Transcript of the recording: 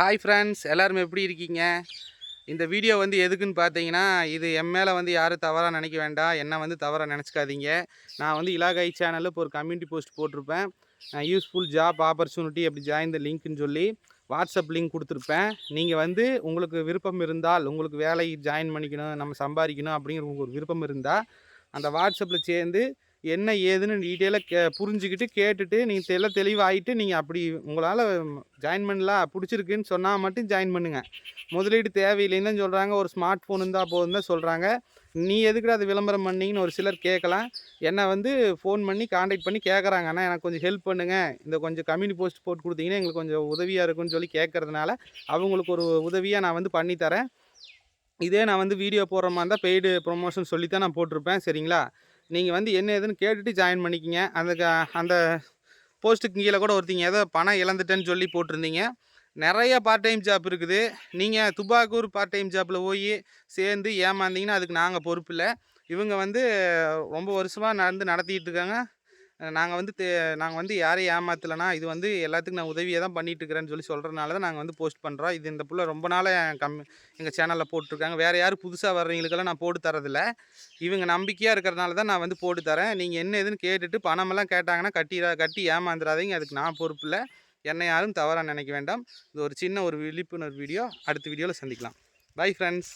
Hi friends எல்லோரும் எப்படி இருக்கீங்க? இந்த வீடியோ வந்து எதுக்குன்னு பார்த்தீங்கன்னா இது என் மேலே வந்து யாரும் தவறாக நினைக்க வேண்டாம் என்ன வந்து தவறாக நினச்சிக்காதீங்க. நான் வந்து இலாகாய் சேனலில் இப்போ ஒரு கம்யூனிட்டி போஸ்ட் போட்டிருப்பேன். யூஸ்ஃபுல் ஜாப் ஆப்பர்ச்சுனிட்டி அப்படி ஜாயின் த லிங்க்னு சொல்லி வாட்ஸ்அப் லிங்க் கொடுத்துருப்பேன். நீங்கள் வந்து உங்களுக்கு விருப்பம் இருந்தால் உங்களுக்கு வேலை ஜாயின் பண்ணிக்கணும் நம்ம சம்பாதிக்கணும் அப்படிங்கிற உங்களுக்கு ஒரு விருப்பம் இருந்தால் அந்த வாட்ஸ்அப்பில் சேர்ந்து என்ன ஏதுன்னு டீட்டெயிலாக கே புரிஞ்சுக்கிட்டு கேட்டுட்டு நீங்கள் தெல தெளிவாகிட்டு நீங்கள் அப்படி உங்களால் ஜாயின் பண்ணலாம் பிடிச்சிருக்குன்னு சொன்னால் மட்டும் ஜாயின் பண்ணுங்கள் முதலீடு தேவையில்லைன்னு தான் சொல்கிறாங்க ஒரு ஸ்மார்ட் ஃபோன் இருந்தால் போதும் தான் சொல்கிறாங்க நீ எதுக்குடா அது விளம்பரம் பண்ணிங்கன்னு ஒரு சிலர் கேட்கலாம். என்னை வந்து ஃபோன் பண்ணி காண்டாக்ட் பண்ணி கேட்குறாங்க. ஆனால் எனக்கு கொஞ்சம் ஹெல்ப் பண்ணுங்கள் இந்த கொஞ்சம் கம்யூனி போஸ்ட் போட்டு கொடுத்தீங்கன்னா எங்களுக்கு கொஞ்சம் உதவியாக இருக்கும்னு சொல்லி கேட்குறதுனால அவங்களுக்கு ஒரு உதவியாக நான் வந்து பண்ணித்தரேன். இதே நான் வந்து வீடியோ போடுற மாதிரி இருந்தால் பெய்டு ப்ரொமோஷன் சொல்லி தான் நான் போட்டிருப்பேன். சரிங்களா? நீங்கள் வந்து என்ன ஏதுன்னு கேட்டுட்டு ஜாயின் பண்ணிக்கிங்க. அந்த க- அந்த போஸ்ட்டுக்கு கீழே கூட ஒருத்தீங்க ஏதோ பணம் இழந்துட்டேன்னு சொல்லி போட்டிருந்தீங்க. நிறைய பார்ட் டைம் ஜாப் இருக்குது. நீங்கள் துபாக்கூர் பார்ட் டைம் ஜாப்பில் போய் சேர்ந்து ஏமாந்தீங்கன்னா அதுக்கு நாங்கள் பொறுப்பில்லை இவங்க வந்து ரொம்ப வருஷமாக நடந்து நடத்திக்கிட்டு இருக்காங்க. நாங்கள் வந்து நாங்கள் வந்து யாரையும் ஏமாத்தலைனா இது வந்து எல்லாத்துக்கும் நான் உதவியாக தான் பண்ணிட்டு இருக்கிறேன்னு சொல்லி சொல்கிறனால தான் நாங்கள் வந்து போஸ்ட் பண்ணுறோம் இது இந்த புள்ள ரொம்ப நாளாக கம் எங்கள் சேனலில் போட்டிருக்காங்க. வேறு யாரும் புதுசாக வர்றவங்களுக்கெல்லாம் நான் போட்டு தரதில்ல இவங்க நம்பிக்கையாக இருக்கிறனால தான் நான் வந்து போட்டு தரேன் நீங்கள் என்ன ஏதுன்னு கேட்டுட்டு பணமெல்லாம் கேட்டாங்கன்னா கட்டி கட்டி ஏமாந்துடாதீங்க அதுக்கு நான் பொறுப்பு இல்லை. என்னை யாரும் தவறாக நினைக்க வேண்டாம். இது ஒரு சின்ன ஒரு விழிப்புணர்வு வீடியோ. அடுத்த வீடியோவில் சந்திக்கலாம். Bye friends